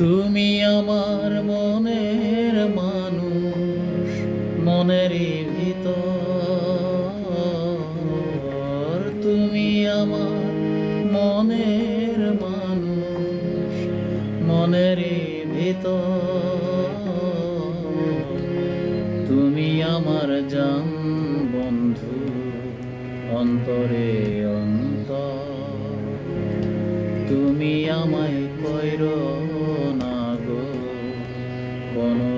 তুমি আমার মনের মানুষ মনেরই ভিতর। তুমি আমার মনের মানুষ মনেরই ভিতর। তুমি আমার জান বন্ধু, অন্তরে অন্তর। তুমি আমায় কইর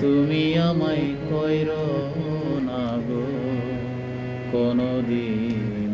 তুমি আমায় কইর না গো কোনদিন